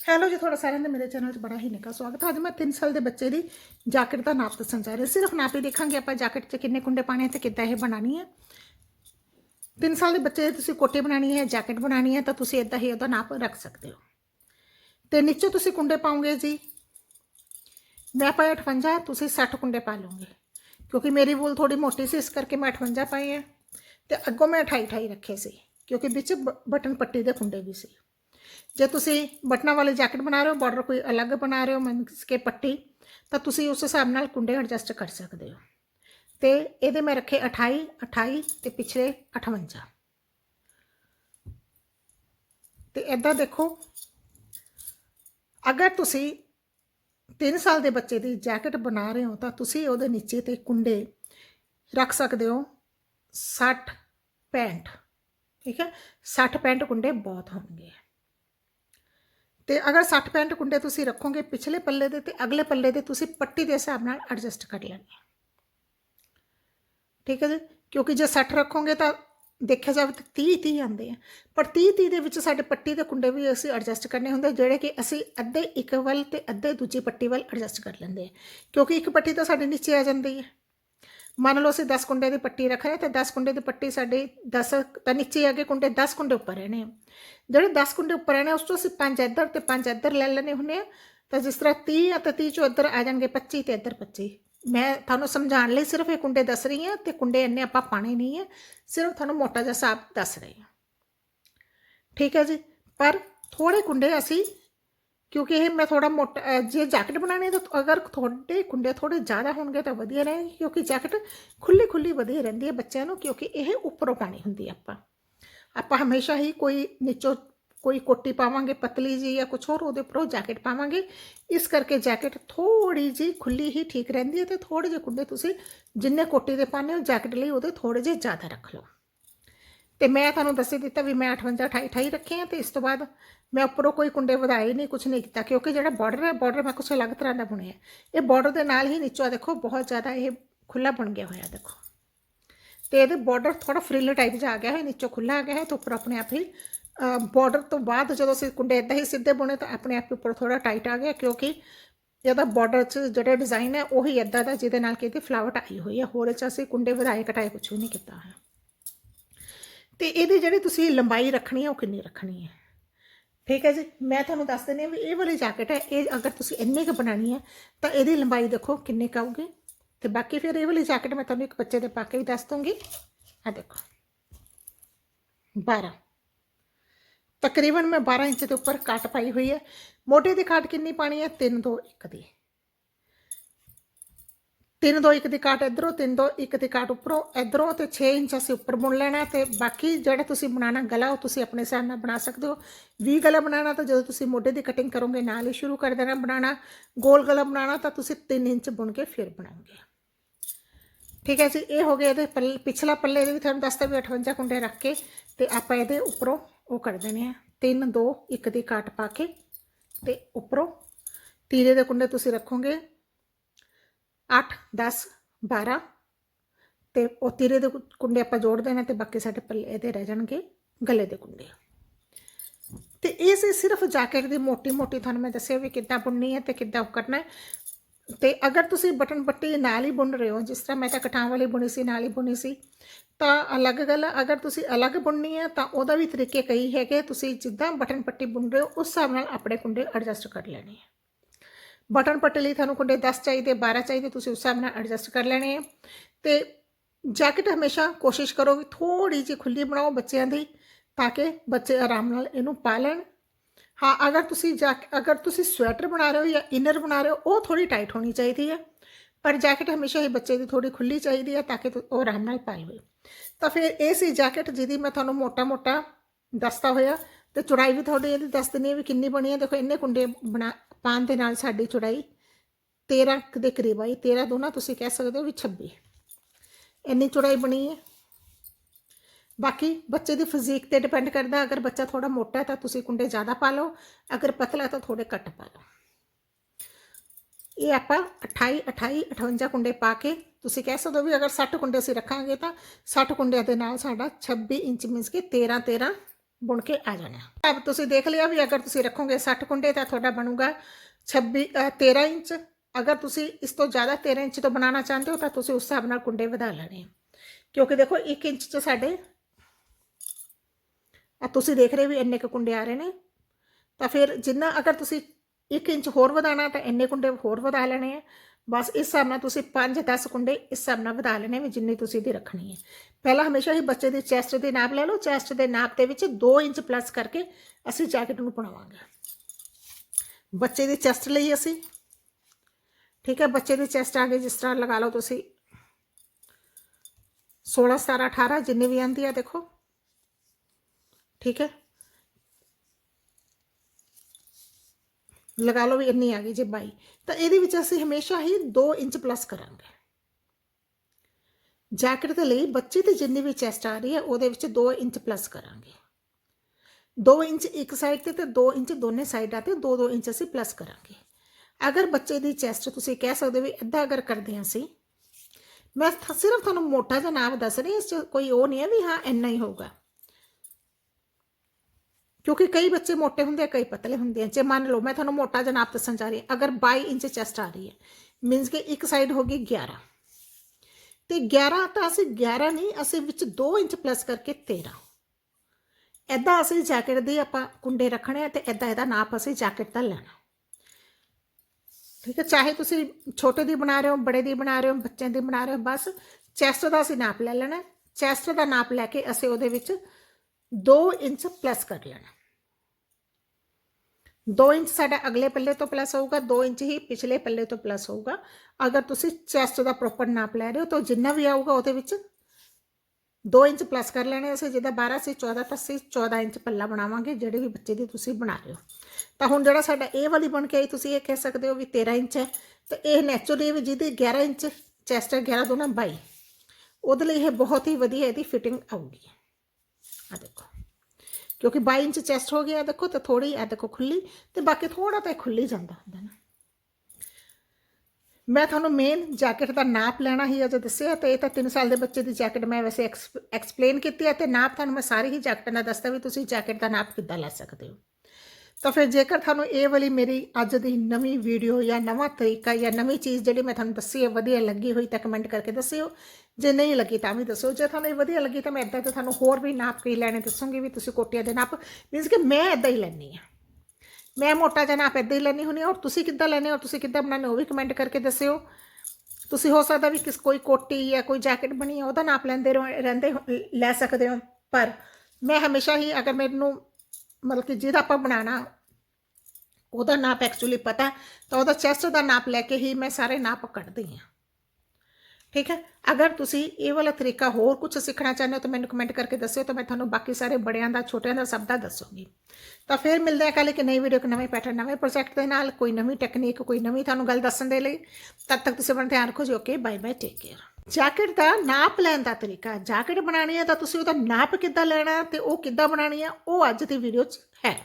Hello ਜੀ, ਤੁਹਾਡਾ ਸਾਰਿਆਂ ਦਾ ਮੇਰੇ ਚੈਨਲ 'ਚ ਬੜਾ ਹੀ ਨਿੱਘਾ ਸਵਾਗਤ ਹੈ। ਅੱਜ ਮੈਂ 3 ਸਾਲ ਦੇ ਬੱਚੇ ਦੀ ਜੈਕਟ ਦਾ ਨਾਪ ਦੱਸਣ ਜਾ ਰਹੀ ਸਿਰਫ ਨਾਪ ਹੀ ਦੇਖਾਂਗੇ ਆਪਾਂ ਜੈਕਟ 'ਚ ਕਿੰਨੇ ਕੁੰਡੇ ਪਾਣੇ ਤੇ ਕਿੱਦਾਂ ਇਹ ਬਣਾਣੀ ਹੈ 3 ਸਾਲ ਦੇ ਬੱਚੇ ਦੀ ਤੁਸੀਂ ਕੋਟੀ ਬਣਾਣੀ ਹੈ, ਜੈਕਟ ਬਣਾਣੀ ਹੈ ਤਾਂ ਤੁਸੀਂ ਇਦਾਂ ਹੀ ਉਹਦਾ ਨਾਪ ਰੱਖ ਸਕਦੇ ਹੋ। ਤੇ ਨੀਚੇ ਤੁਸੀਂ ਕੁੰਡੇ ਪਾਉਂਗੇ ਜੀ। ਮੈਂ ਪਾਇਆ 58 ਤੁਸੀਂ 60 ਕੁੰਡੇ ਪਾ ਲਓਗੇ। ਕਿਉਂਕਿ ਮੇਰੀ ਵੂਲ ਥੋੜੀ ਮੋਟੀ ਸੀ, ਇਸ ਕਰਕੇ ਮੈਂ 58 ਪਾਏ ਹੈ ਤੇ ਅੱਗੋਂ ਮੈਂ 28 28 ਰੱਖੇ ਸੀ, ਕਿਉਂਕਿ ਵਿੱਚ ਬਟਨ ਪੱਟੀ ਦੇ ਕੁੰਡੇ ਵੀ ਸੀ। ਜੇ ਤੁਸੀਂ ਬਟਨਾਂ ਵਾਲੀ ਜੈਕਟ ਬਣਾ ਰਹੇ ਹੋ ਬਾਰਡਰ ਕੋਈ ਅਲੱਗ ਬਣਾ ਰਹੇ ਹੋ, ਮੀਨਸ ਕਿ ਪੱਟੀ, ਤਾਂ ਤੁਸੀਂ ਉਸ ਹਿਸਾਬ ਨਾਲ ਕੁੰਡੇ ਐਡਜਸਟ ਕਰ ਸਕਦੇ ਹੋ। ਤੇ ਇਹਦੇ ਮੈਂ ਰੱਖੇ 28 28 ਤੇ ਪਿਛਲੇ 58 ਤੇ ਇਦਾਂ ਦੇਖੋ, ਅਗਰ ਤੁਸੀਂ 3 ਸਾਲ ਦੇ ਬੱਚੇ ਦੀ ਜੈਕਟ ਬਣਾ ਰਹੇ ਹੋ, ਤਾਂ ਤੁਸੀਂ ਉਹਦੇ ਨੀਚੇ ਤੇ ਕੁੰਡੇ ਰੱਖ ਸਕਦੇ ਹੋ। 60 65 ਠੀਕ ਹੈ? 60 65 ਕੁੰਡੇ ਬਹੁਤ ਹੋਣਗੇ। ਤੇ ਅਗਰ 60 65 ਕੁੰਡੇ ਤੁਸੀਂ ਰੱਖੋਗੇ ਪਿਛਲੇ ਪੱਲੇ ਦੇ ਤੇ ਅਗਲੇ ਪੱਲੇ ਦੇ, ਤੁਸੀਂ ਪੱਟੀ ਦੇ ਹਿਸਾਬ ਨਾਲ ਐਡਜਸਟ ਕਰ ਲੈਣੇ ਠੀਕ ਹੈ ਜੀ? ਕਿਉਂਕਿ ਜੇ 60 ਰੱਖੋਗੇ ਤਾਂ ਦੇਖਿਆ ਜਾਵੇ ਤਾਂ 30 30 ਆਉਂਦੇ ਆ। ਪਰ 30 30 ਦੇ ਵਿੱਚ ਸਾਡੇ ਪੱਟੀ ਦੇ ਕੁੰਡੇ ਵੀ ਅਸੀਂ ਐਡਜਸਟ ਕਰਨੇ ਹੁੰਦੇ ਜਿਹੜੇ ਕਿ ਅਸੀਂ ਅੱਧੇ ਇੱਕ ਵੱਲ ਤੇ ਅੱਧੇ ਦੂਜੀ ਪੱਟੀ ਵੱਲ ਐਡਜਸਟ ਕਰ ਲੈਂਦੇ ਆ। ਕਿਉਂਕਿ ਇੱਕ ਪੱਟੀ ਤਾਂ ਸਾਡੇ ਨੀਚੇ ਆ ਜਾਂਦੀ ਹੈ ਮੰਨ ਲਓ ਅਸੀਂ 10 ਕੁੰਡੇ ਦੀ ਪੱਟੀ ਰੱਖ ਰਹੇ ਤੇ 10 ਕੁੰਡੇ ਦੀ ਪੱਟੀ ਸਾਡੇ 10 ਤਾਂ ਨੀਚੇ ਆ ਕੇ ਕੁੰਡੇ 10 ਕੁੰਡੇ ਉੱਪਰ ਰਹਿਣੇ ਆ। ਜਿਹੜੇ 10 ਕੁੰਡੇ ਉੱਪਰ ਰਹਿਣੇ ਆ, ਉਸ ਤੋਂ ਅਸੀਂ ਪੰਜ ਇੱਧਰ ਤੇ ਪੰਜ ਇੱਧਰ ਲੈ ਲੈਣੇ ਹੁੰਦੇ ਆ। ਤਾਂ ਜਿਸ ਤਰ੍ਹਾਂ 30 ਅਤੇ ਤਾਂ 30 ਚੋਂ ਇੱਧਰ ਆ ਜਾਣਗੇ 25 ਤੇ ਇੱਧਰ 25 ਮੈਂ ਤੁਹਾਨੂੰ ਸਮਝਾਉਣ ਲਈ ਸਿਰਫ ਇਹ ਕੁੰਡੇ ਦੱਸ ਰਹੀ ਹਾਂ ਤੇ ਕੁੰਡੇ ਇੰਨੇ ਆਪਾਂ ਪਾਣੇ ਨਹੀਂ ਹੈ ਸਿਰਫ ਤੁਹਾਨੂੰ ਮੋਟਾ ਜਿਹਾ ਹਿਸਾਬ ਦੱਸ ਰਹੀ ਹਾਂ। ਠੀਕ ਹੈ ਜੀ ਪਰ ਥੋੜੇ ਕੁੰਡੇ ਅਸੀਂ ਕਿਉਂਕਿ ਇਹ ਮੈਂ ਥੋੜਾ ਮੋਟਾ ਜੇ ਜੈਕਟ ਬਣਾਣੀ ਹੈ ਤਾਂ ਅਗਰ ਤੁਹਾਡੇ ਕੁੰਡੇ ਥੋੜੇ ਜ਼ਿਆਦਾ ਹੋਣਗੇ ਤਾਂ ਵਧੀਆ ਰਹੇ, ਕਿਉਂਕਿ ਜੈਕਟ ਖੁੱਲੀ ਖੁੱਲੀ ਵਧੀਆ ਰਹਿੰਦੀ ਹੈ ਬੱਚਿਆਂ ਨੂੰ, ਕਿਉਂਕਿ ਇਹ ਉੱਪਰੋਂ ਪਾਣੀ ਹੁੰਦੀ ਹੈ ਆਪਾਂ। ਆਪਾਂ ਹਮੇਸ਼ਾ ਹੀ ਕੋਈ ਨੀਚੋਂ ਕੋਈ ਕੋਟੀ ਪਾਵਾਂਗੇ, ਪਤਲੀ ਜੀ ਜਾਂ ਕੁਝ ਹੋਰ, ਉਹਦੇ ਉੱਪਰੋਂ ਜੈਕਟ ਪਾਵਾਂਗੇ। ਇਸ ਕਰਕੇ ਜੈਕਟ ਥੋੜੀ ਜੀ ਖੁੱਲੀ ਹੀ ਠੀਕ ਰਹਿੰਦੀ ਹੈ ਤੇ ਥੋੜੇ ਜਿਹੇ ਕੁੰਡੇ ਤੁਸੀਂ ਜਿੰਨੇ ਕੋਟੀ ਦੇ ਪਾਣੇ ਹੋ ਜੈਕਟ ਲਈ ਉਹਦੇ ਥੋੜੇ ਜਿਹੇ ਜ਼ਿਆਦਾ ਰੱਖ ਲਓ। ਤੇ ਮੈਂ ਤੁਹਾਨੂੰ ਦੱਸ ਹੀ ਦਿੱਤਾ ਵੀ ਮੈਂ 58 28 28 ਰੱਖੇ ਆ ਤੇ ਇਸ ਤੋਂ ਬਾਅਦ ਮੈਂ ਉੱਪਰੋਂ ਕੋਈ ਕੁੰਡੇ ਵਧਾਏ ਨਹੀਂ ਕੁਝ ਨਹੀਂ ਕੀਤਾ, ਕਿਉਂਕਿ ਜਿਹੜਾ ਬਾਰਡਰ ਹੈ ਬਾਰਡਰ ਮੈਂ ਕੁਝ ਅਲੱਗ ਤਰ੍ਹਾਂ ਦਾ ਬੁਣਿਆ। ਇਹ ਬਾਰਡਰ ਦੇ ਨਾਲ ਹੀ ਨੀਚੋਂ ਦੇਖੋ, ਬਹੁਤ ਜ਼ਿਆਦਾ ਇਹ ਖੁੱਲਾ ਬਣ ਗਿਆ ਹੋਇਆ, ਦੇਖੋ। ਤੇ ਇਹਦੇ ਬਾਰਡਰ ਥੋੜਾ ਫ੍ਰਿਲ ਟਾਈਪ ਜਿਹਾ ਆ ਗਿਆ ਹੈ, ਨੀਚੋਂ ਖੁੱਲਾ ਆ ਗਿਆ ਹੈ, ਤੇ ਉੱਪਰ ਆਪਣੇ ਆਪ ਹੀ ਬਾਰਡਰ ਤੋਂ ਬਾਅਦ ਜਦੋਂ ਅਸੀਂ ਕੁੰਡੇ ਇਦਾਂ ਹੀ ਸਿੱਧੇ ਬੁਣੇ ਤਾਂ ਆਪਣੇ ਆਪ ਹੀ ਉੱਪਰ ਥੋੜਾ ਟਾਈਟ ਆ ਗਿਆ, ਕਿਉਂਕਿ ਇਹਦਾ ਬਾਰਡਰ 'ਚ ਜਿਹੜਾ ਡਿਜ਼ਾਈਨ ਹੈ, ਉਹੀ ਇਦਾਂ ਦਾ ਜਿਹਦੇ ਨਾਲ ਕਿ ਇਹਦੀ ਫਲਾਵਟ ਆਈ ਹੋਈ ਹੈ। ਹੋਰ ਇਹ 'ਚ ਅਸੀਂ ਕੁੰਡੇ ਵਧਾਏ ਘਟਾਏ ਕੁਝ ਵੀ ਨਹੀਂ ਕੀਤਾ ਹੈ ਤੇ ਇਹਦੀ ਜਿਹੜੀ ਤੁਸੀਂ ਲੰਬਾਈ ਰੱਖਣੀ ਹੈ ਉਹ ਕਿੰਨੀ ਰੱਖਣੀ ਹੈ ਠੀਕ ਹੈ ਜੀ? ਮੈਂ ਤੁਹਾਨੂੰ ਦੱਸ ਦਿੰਦੀ ਹਾਂ ਵੀ ਇਹ ਵਾਲੀ ਜੈਕਟ ਹੈ, ਇਹ ਅਗਰ ਤੁਸੀਂ ਇੰਨੇ ਕੁ ਬਣਾਣੀ ਹੈ ਤਾਂ ਇਹਦੀ ਲੰਬਾਈ ਦੇਖੋ ਕਿੰਨੇ ਕੁ ਆਊਗੀ। ਤੇ ਬਾਕੀ ਫਿਰ ਇਹ ਵਾਲੀ ਜੈਕਟ ਮੈਂ ਤੁਹਾਨੂੰ ਇੱਕ ਬੱਚੇ ਦੇ ਪਾ ਕੇ ਵੀ ਦੱਸ ਦੂੰਗੀ। ਆ ਦੇਖੋ। 12 ਤਕਰੀਬਨ ਮੈਂ 12 ਇੰਚ ਦੇ ਉੱਪਰ ਕੱਟ ਪਾਈ ਹੋਈ ਹੈ। ਮੋਢੇ ਦੀ ਕਾਟ ਕਿੰਨੀ ਪਾਣੀ ਹੈ? 3 2 1 ਦੀ। 3 2 1 ਦੀ ਕਾਟ ਇਧਰੋਂ 3 2 1 ਦੀ ਕਾਟ ਉੱਪਰੋਂ, ਇਧਰੋਂ ਤੇ 6 ਇੰਚ ਅਸੀਂ ਉੱਪਰ ਬੁਣ ਲੈਣਾ ਤੇ ਬਾਕੀ ਜਿਹੜਾ ਤੁਸੀਂ ਬਣਾਉਣਾ ਗਲਾ, ਉਹ ਤੁਸੀਂ ਆਪਣੇ ਹਿਸਾਬ ਨਾਲ ਬਣਾ ਸਕਦੇ ਹੋ। 20 ਗਲਾ ਬਣਾਉਣਾ ਤਾਂ ਜਦੋਂ ਤੁਸੀਂ ਮੋਢੇ ਦੀ ਕਟਿੰਗ ਕਰੋਗੇ, ਨਾਲ ਹੀ ਸ਼ੁਰੂ ਕਰ ਦੇਣਾ ਬਣਾਉਣਾ। ਗੋਲ ਗਲਾ ਬਣਾਉਣਾ ਤਾਂ ਤੁਸੀਂ 3 ਇੰਚ ਬੁਣ ਕੇ ਫਿਰ ਬਣਾਓਗੇ। ਠੀਕ ਹੈ ਜੀ, ਇਹ ਹੋ ਗਿਆ ਇਹਦੇ ਪੱਲੇ, ਪਿਛਲਾ ਪੱਲੇ ਦੇ ਵੀ ਤੁਹਾਨੂੰ ਦੱਸਦਾ ਵੀ 58 ਕੁੰਡੇ ਰੱਖ ਕੇ ਤੇ ਆਪਾਂ ਇਹਦੇ ਉੱਪਰੋਂ ਉਹ ਕਰ ਦੇਣੇ ਆ। 3 2 1 ਦੀ ਕਾਟ ਪਾ ਕੇ ਤੇ ਉੱਪਰੋਂ ਤੀਰੇ ਦੇ ਕੁੰਡੇ ਤੁਸੀਂ ਰੱਖੋਗੇ। 8 10 12 ਤੇ ਉਹ ਤੀਰੇ ਦੇ ਕੁੰਡੇ ਆਪਾਂ ਜੋੜ ਦੇਣਾ ਤੇ ਬਾਕੀ ਸਾਡੇ ਪੱਲੇ ਇਹਦੇ ਰਹਿ ਜਾਣਗੇ ਗਲੇ ਦੇ ਕੁੰਡੇ। ਤੇ ਇਹ ਸੀ ਸਿਰਫ ਜੈਕਟ ਦੀ ਮੋਟੀ ਮੋਟੀ ਤੁਹਾਨੂੰ ਮੈਂ ਦੱਸਿਆ ਵੀ ਕਿੱਦਾਂ ਬੁਣਨੀ ਹੈ ਤੇ ਕਿੱਦਾਂ ਉਹ ਕਰਨਾ ਹੈ। ਤੇ ਅਗਰ ਤੁਸੀਂ ਬਟਨ ਪੱਟੀ ਨਾਲ ਹੀ ਬੁਣ ਰਹੇ ਹੋ, ਜਿਸ ਤਰ੍ਹਾਂ ਮੈਂ ਤਾਂ ਕਟਾਂ ਵਾਲੀ ਬੁਣੀ ਸੀ, ਨਾਲ ਹੀ ਬੁਣੀ ਸੀ, ਤਾਂ ਅਲੱਗ ਗੱਲ ਅਗਰ ਤੁਸੀਂ ਅਲੱਗ ਬੁਣਨੀ ਹੈ ਤਾਂ ਉਹਦਾ ਵੀ ਤਰੀਕੇ ਕਈ ਹੈਗੇ, ਤੁਸੀਂ ਜਿੱਦਾਂ ਬਟਨ ਪੱਟੀ ਬੁਣ ਰਹੇ ਹੋ, ਉਸ ਹਿਸਾਬ ਨਾਲ ਆਪਣੇ ਕੁੰਡੇ ਐਡਜਸਟ ਕਰ ਲੈਣੇ ਹੈ ਬਟਨ ਪੱਟੀ ਲਈ ਤੁਹਾਨੂੰ ਕੁੰਡੇ 10 ਚਾਹੀਦੇ 12 ਚਾਹੀਦੇ, ਤੁਸੀਂ ਉਸ ਹਿਸਾਬ ਨਾਲ ਐਡਜਸਟ ਕਰ ਲੈਣੇ ਆ। ਤੇ ਜੈਕਟ ਹਮੇਸ਼ਾ ਕੋਸ਼ਿਸ਼ ਕਰੋ ਵੀ ਥੋੜੀ ਜਿਹੀ ਖੁੱਲੀ ਬਣਾਓ ਬੱਚਿਆਂ ਦੀ, ਤਾਂ ਕਿ ਬੱਚੇ ਆਰਾਮ ਨਾਲ ਇਹਨੂੰ ਪਾ ਲੈਣ। ਹਾਂ, ਅਗਰ ਤੁਸੀਂ ਜੈਕ ਅਗਰ ਤੁਸੀਂ ਸਵੈਟਰ ਬਣਾ ਰਹੇ ਹੋ ਜਾਂ ਇਨਰ ਬਣਾ ਰਹੇ ਹੋ, ਉਹ ਥੋੜੀ ਟਾਈਟ ਹੋਣੀ ਚਾਹੀਦੀ ਹੈ ਪਰ ਜੈਕਟ ਹਮੇਸ਼ਾ ਹੀ ਬੱਚੇ ਦੀ ਥੋੜੀ ਖੁੱਲੀ ਚਾਹੀਦੀ ਹੈ ਤਾਂ ਕਿ ਉਹ ਆਰਾਮ ਨਾਲ ਪਾਈ ਹੋਵੇ ਤਾਂ ਫਿਰ ਇਹ ਸੀ ਜੈਕਟ ਜਿਹਦੀ ਮੈਂ ਤੁਹਾਨੂੰ ਮੋਟਾ-ਮੋਟਾ ਦੱਸਤਾ ਹੋਇਆ। ਤੇ ਚੌੜਾਈ ਵੀ ਤੁਹਾਡੀ ਇਹਦੀ ਦੱਸ ਦਿੰਦੀ ਹਾਂ ਵੀ ਕਿੰਨੀ ਬਣੀ ਹੈ ਦੇਖੋ, ਇੰਨੇ ਕੁੰਡੇ ਬਣਾ ਪਾਉਣ ਦੇ ਨਾਲ ਸਾਡੀ ਚੌੜਾਈ 13 ਦੇ ਕਰੀਬ ਆਈ। 13 ਦੋਨਾ ਤੁਸੀਂ ਕਹਿ ਸਕਦੇ ਹੋ ਵੀ 26 ਇੰਨੀ ਚੌੜਾਈ ਬਣੀ ਹੈ। ਬਾਕੀ ਬੱਚੇ ਦੀ ਫਿਜ਼ੀਕ ਤੇ ਡਿਪੈਂਡ ਕਰਦਾ, ਅਗਰ ਬੱਚਾ ਥੋੜਾ ਮੋਟਾ ਹੈ ਤਾਂ ਤੁਸੀਂ ਕੁੰਡੇ ਜ਼ਿਆਦਾ ਪਾ ਲਓ, ਅਗਰ ਪਤਲਾ ਤਾਂ ਥੋੜੇ ਘੱਟ ਪਾ ਲਓ। ਇਹ ਆਪਾਂ 28 28 58 ਕੁੰਡੇ ਪਾ ਕੇ ਤੁਸੀਂ ਕਹਿ ਸਕਦੇ ਹੋ ਵੀ ਅਗਰ 60 ਕੁੰਡੇ ਅਸੀਂ ਰੱਖਾਂਗੇ ਤਾਂ 60 ਕੁੰਡਿਆਂ ਦੇ ਨਾਲ ਸਾਡਾ 26 ਇੰਚ ਮੀਨਸ ਕਿ 13 13 ਬੁਣ ਕੇ ਆ ਜਾਣਾ। ਅਬ ਤੁਸੀਂ ਦੇਖ ਲਿਆ ਵੀ ਅਗਰ ਤੁਸੀਂ ਰੱਖੋਗੇ 60 ਕੁੰਡੇ ਤਾਂ ਤੁਹਾਡਾ ਬਣੂਗਾ 26 ਅ, 13 ਇੰਚ। ਅਗਰ ਤੁਸੀਂ ਇਸ ਤੋਂ ਜ਼ਿਆਦਾ 13 ਇੰਚ ਤੋਂ ਬਣਾਉਣਾ ਚਾਹੁੰਦੇ ਹੋ ਤਾਂ ਤੁਸੀਂ ਉਸ ਹਿਸਾਬ ਨਾਲ ਕੁੰਡੇ ਵਧਾ ਲੈਣੇ ਆ। ਕਿਉਂਕਿ ਦੇਖੋ 1 ਇੰਚ ਚ ਸਾਡੇ ਆ ਤੁਸੀਂ ਦੇਖ ਰਹੇ ਵੀ ਇੰਨੇ ਕੁ ਕੁੰਡੇ ਆ ਰਹੇ ਨੇ। ਤਾਂ ਫਿਰ ਜਿੰਨਾ ਅਗਰ ਤੁਸੀਂ 1 ਇੰਚ ਹੋਰ ਵਧਾਣਾ ਤਾਂ ਇੰਨੇ ਕੁੰਡੇ ਹੋਰ ਵਧਾ ਲੈਣੇ ਆ। ਬਸ ਇਸ ਹਿਸਾਬ ਨਾਲ ਤੁਸੀਂ 5-10 ਕੁੰਡੇ ਇਸ ਹਿਸਾਬ ਨਾਲ ਵਧਾ ਲੈਣੇ ਵੀ ਜਿੰਨੀ ਤੁਸੀਂ ਦੀ ਰੱਖਣੀ ਹੈ। ਪਹਿਲਾਂ ਹਮੇਸ਼ਾ ਹੀ ਬੱਚੇ ਦੀ ਚੈਸਟ ਦੇ ਨਾਪ ਲੈ ਲਓ, ਚੈਸਟ ਦੇ ਨਾਪ ਦੇ ਵਿੱਚ 2 ਇੰਚ ਪਲੱਸ ਕਰਕੇ ਅਸੀਂ ਜੈਕਟ ਨੂੰ ਬਣਾਵਾਂਗੇ। ਬੱਚੇ ਦੀ ਚੈਸਟ ਲਈ ਅਸੀਂ, ਠੀਕ ਹੈ, ਬੱਚੇ ਦੀ ਚੈਸਟ ਆ ਗਈ ਜਿਸ ਤਰ੍ਹਾਂ ਲਗਾ ਲਓ ਤੁਸੀਂ 16 17 18 ਜਿੰਨੀ ਵੀ ਆਂਦੀ ਆ ਦੇਖੋ, ਠੀਕ ਹੈ। ਲਗਾ ਲਓ ਵੀ ਇੰਨੀ ਆ ਗਈ ਜੇ 22 ਤਾਂ ਇਹਦੇ ਵਿੱਚ ਅਸੀਂ ਹਮੇਸ਼ਾ ਹੀ 2 ਇੰਚ ਪਲੱਸ ਕਰਾਂਗੇ। ਜੈਕਟ ਦੇ ਲਈ ਬੱਚੇ ਦੀ ਜਿੰਨੀ ਵੀ ਚੈਸਟ ਆ ਰਹੀ ਹੈ, ਉਹਦੇ ਵਿੱਚ 2 ਇੰਚ ਪਲੱਸ ਕਰਾਂਗੇ। 2 ਇੰਚ ਇੱਕ ਸਾਈਡ ਤੇ ਤੇ 2 ਇੰਚ ਦੋਨੇ ਸਾਈਡਾਂ ਤੇ 2-2 ਇੰਚ ਅਸੀਂ ਪਲੱਸ ਕਰਾਂਗੇ। ਅਗਰ ਬੱਚੇ ਦੀ ਚੈਸਟ ਤੁਸੀਂ ਕਹਿ ਸਕਦੇ ਹੋ ਵੀ ਅੱਧਾ ਅਗਰ ਕਰਦੇ ਹਾਂ ਅਸੀਂ, ਮੈਂ ਸਿਰਫ ਤੁਹਾਨੂੰ ਮੋਟਾ ਜਿਹਾ ਨਾਮ ਦੱਸ ਰਹੀ ਹਾਂ, ਇਸ 'ਚ ਕੋਈ ਉਹ ਨਹੀਂ ਹੈ ਵੀ ਹਾਂ, ਇੰਨਾ ਹੀ ਹੋਊਗਾ। ਕਿਉਂਕਿ ਕਈ ਬੱਚੇ ਮੋਟੇ ਹੁੰਦੇ ਆ, ਕਈ ਪਤਲੇ ਹੁੰਦੇ ਆ। ਜੇ ਮੰਨ ਲਓ, ਮੈਂ ਤੁਹਾਨੂੰ ਮੋਟਾ ਜਿਹਾ ਦੱਸਣ ਜਾ ਰਹੀ ਹਾਂ, ਅਗਰ 22 ਇੰਚ ਚੈਸਟ ਆ ਰਹੀ ਹੈ ਮੀਨਸ ਕਿ ਇੱਕ ਸਾਈਡ ਹੋ ਗਈ 11 ਤੇ 11 ਤਾਂ ਅਸੀਂ 11 ਨਹੀਂ, ਅਸੀਂ ਵਿੱਚ 2 ਇੰਚ ਪਲੱਸ ਕਰਕੇ 13 ਐਦਾਂ ਅਸੀਂ ਜੈਕਟ ਦੇ ਆਪਾਂ ਕੁੰਡੇ ਰੱਖਣੇ ਆ ਤੇ ਐਦਾਂ ਇਹਦਾ ਨਾਪ ਅਸੀਂ ਜੈਕਟ ਦਾ ਲੈਣਾ। ਠੀਕ ਹੈ, ਚਾਹੇ ਤੁਸੀਂ ਛੋਟੇ ਦੀ ਬਣਾ ਰਹੇ ਹੋ, ਬੜੇ ਦੀ ਬਣਾ ਰਹੇ ਹੋ, ਬੱਚਿਆਂ ਦੀ ਬਣਾ ਰਹੇ ਹੋ, ਬਸ ਚੈਸਟ ਦਾ ਅਸੀਂ ਨਾਪ ਲੈ ਲੈਣਾ। ਚੈਸਟ ਦਾ ਨਾਪ ਲੈ ਕੇ ਅਸੀਂ ਉਹਦੇ ਵਿੱਚ 2 ਇੰਚ ਪਲੱਸ ਕਰ ਲੈਣਾ। 2 ਇੰਚ ਸਾਡਾ ਅਗਲੇ ਪੱਲੇ ਤੋਂ ਪਲੱਸ ਹੋਊਗਾ 2 ਇੰਚ ਹੀ ਪਿਛਲੇ ਪੱਲੇ ਤੋਂ ਪਲੱਸ ਹੋਊਗਾ ਅਗਰ ਤੁਸੀਂ ਚੈਸਟ ਦਾ ਪ੍ਰੋਪਰ ਨਾਪ ਲੈ ਰਹੇ ਹੋ ਤਾਂ ਜਿੰਨਾ ਵੀ ਆਊਗਾ ਉਹਦੇ ਵਿੱਚ 2 ਇੰਚ ਪਲੱਸ ਕਰ ਲੈਣੇ ਅਸੀਂ ਜਿੱਦਾਂ 12 ਸੀ 14 ਤਾਂ ਅਸੀਂ 14 ਇੰਚ ਪੱਲਾ ਬਣਾਵਾਂਗੇ ਜਿਹੜੇ ਵੀ ਬੱਚੇ ਦੀ ਤੁਸੀਂ ਬਣਾ ਰਹੇ ਹੋ ਤਾਂ ਹੁਣ ਜਿਹੜਾ ਸਾਡਾ ਇਹ ਵਾਲੀ ਬਣ ਕੇ ਆਈ ਤੁਸੀਂ ਇਹ ਕਹਿ ਸਕਦੇ ਹੋ ਵੀ 13 ਇੰਚ ਹੈ ਤੇ ਇਹ ਨੈਚੁਰਲੀ ਵੀ ਜਿਹਦੀ 11 ਇੰਚ ਚੈਸਟ ਹੈ 11 ਦੋਨਾਂ 22 ਉਹਦੇ ਲਈ ਇਹ ਬਹੁਤ ਹੀ ਵਧੀਆ ਇਹਦੀ ਫਿਟਿੰਗ ਆਊਗੀ ਆ ਦੇਖੋ ਕਿਉਂਕਿ 22 ਇੰਚ ਚੈਸਟ ਹੋ ਗਿਆ ਦੇਖੋ ਤੇ ਥੋੜੀ ਇਹ ਦੇਖੋ ਖੁੱਲੀ ਤੇ ਬਾਕੀ ਥੋੜਾ ਤਾਂ ਇਹ ਖੁੱਲੀ ਜਾਂਦਾ ਹੁੰਦਾ ਨਾ। ਮੈਂ ਤੁਹਾਨੂੰ ਮੇਨ ਜੈਕਟ ਦਾ ਨਾਪ ਲੈਣਾ ਹੀ ਅਜੇ ਦੱਸਿਆ ਤੇ ਇਹ ਤਾਂ 3 ਸਾਲ ਦੇ ਬੱਚੇ ਦੀ ਜੈਕਟ ਮੈਂ ਵੈਸੇ ਐਕਸਪਲੇਨ ਕੀਤੀ ਹੈ ਤੇ ਨਾਪ ਤੁਹਾਨੂੰ ਮੈਂ ਸਾਰੀ ਹੀ ਜੈਕਟ ਨਾਲ ਦੱਸਦਾ ਵੀ ਤੁਸੀਂ ਜੈਕਟ ਦਾ ਨਾਪ ਕਿੱਦਾਂ ਲੈ ਸਕਦੇ ਹੋ। ਤਾਂ ਫਿਰ ਜੇਕਰ ਤੁਹਾਨੂੰ ਇਹ ਵਾਲੀ ਮੇਰੀ ਅੱਜ ਦੀ ਨਵੀਂ ਵੀਡੀਓ ਜਾਂ ਨਵਾਂ ਤਰੀਕਾ ਜਾਂ ਨਵੀਂ ਚੀਜ਼ ਜਿਹੜੀ ਮੈਂ ਤੁਹਾਨੂੰ ਦੱਸੀ ਹੈ, ਵਧੀਆ ਲੱਗੀ ਹੋਈ ਤਾਂ ਕਮੈਂਟ ਕਰਕੇ ਦੱਸਿਓ। ਜੇ ਨਹੀਂ ਲੱਗੀ ਤਾਂ ਵੀ ਦੱਸੋ, ਜੇ ਤੁਹਾਨੂੰ ਇਹ ਵਧੀਆ ਲੱਗੀ ਤਾਂ ਮੈਂ ਇਦਾਂ ਤਾਂ ਤੁਹਾਨੂੰ ਹੋਰ ਵੀ ਨਾਪ ਕਈ ਲੈਣੇ, ਦੱਸੂਗੀ ਵੀ ਤੁਸੀਂ ਕੋਟੀਆਂ ਦੇ ਨਾਪ। ਮੀਨਸ ਕਿ ਮੈਂ ਇਦਾਂ ਹੀ ਲੈਣੀ ਆ ਮੈਂ ਮੋਟਾ ਜਿਹਾ ਨਾਪ ਇਦਾਂ ਹੀ ਲੈਣੀ ਹੁੰਦੀ ਆ ਔਰ ਤੁਸੀਂ ਕਿੱਦਾਂ ਲੈਣੇ ਹੋ, ਤੁਸੀਂ ਕਿੱਦਾਂ ਬਣਾਉਂਦੇ ਹੋ, ਉਹ ਵੀ ਕਮੈਂਟ ਕਰਕੇ ਦੱਸਿਓ। ਤੁਸੀਂ ਹੋ ਸਕਦਾ ਵੀ ਕਿਸ, ਕੋਈ ਕੋਟੀ ਜਾਂ ਕੋਈ ਜੈਕਟ ਬਣੀ ਆ, ਉਹਦਾ ਨਾਪ ਲੈਂਦੇ ਰਹਿੰਦੇ ਹੋ- ਲੈ ਸਕਦੇ ਹੋ, ਪਰ ਮੈਂ ਹਮੇਸ਼ਾ ਹੀ ਅਗਰ ਮੈਨੂੰ ਮਤਲਬ ਕਿ ਜਿਹਦਾ ਆਪਾਂ ਬਣਾਉਣਾ, ਉਹਦਾ ਨਾਪ ਐਕਚੁਅਲੀ ਪਤਾ, ਤਾਂ ਉਹਦਾ ਚੈਸਟ ਦਾ ਨਾਪ ਲੈ ਕੇ ਹੀ ਮੈਂ ਸਾਰੇ ਨਾਪ ਕੱਢਦੀ ਹਾਂ। ਠੀਕ ਹੈ? ਅਗਰ ਤੁਸੀਂ ਇਹ ਵਾਲਾ ਤਰੀਕਾ ਹੋਰ ਕੁਝ ਸਿੱਖਣਾ ਚਾਹੁੰਦੇ ਹੋ ਤਾਂ ਮੈਨੂੰ ਕਮੈਂਟ ਕਰਕੇ ਦੱਸਿਓ ਤਾਂ ਮੈਂ ਤੁਹਾਨੂੰ ਬਾਕੀ ਸਾਰੇ ਬੜਿਆਂ ਦਾ, ਛੋਟਿਆਂ ਦਾ, ਸਭ ਦਾ ਦੱਸੂਗੀ। ਤਾਂ ਫਿਰ ਮਿਲਦੇ ਆ ਕੱਲ੍ਹ ਇੱਕ ਨਈ ਵੀਡੀਓ ਇੱਕ ਨਵੇਂ ਪੈਟਰਨ ਨਵੇਂ ਪ੍ਰੋਜੈਕਟ ਦੇ ਨਾਲ, ਕੋਈ ਨਵੀਂ ਟੈਕਨੀਕ ਕੋਈ ਨਵੀਂ ਤੁਹਾਨੂੰ ਗੱਲ ਦੱਸਣ ਦੇ ਲਈ। ਤਦ ਤੱਕ ਤੁਸੀਂ ਆਪਣਾ ਧਿਆਨ ਰੱਖੋ ਜੀ okay bye bye take care jacket ਦਾ ਨਾਪ ਲੈਣ ਦਾ ਤਰੀਕਾ, ਜੈਕਟ ਬਣਾਉਣੀ ਹੈ ਤਾਂ ਤੁਸੀਂ ਉਹਦਾ ਨਾਪ ਕਿੱਦਾਂ ਲੈਣਾ ਤੇ ਉਹ ਕਿੱਦਾਂ ਬਣਾਉਣੀ ਹੈ, ਉਹ ਅੱਜ ਦੀ ਵੀਡੀਓ 'ਚ ਹੈ।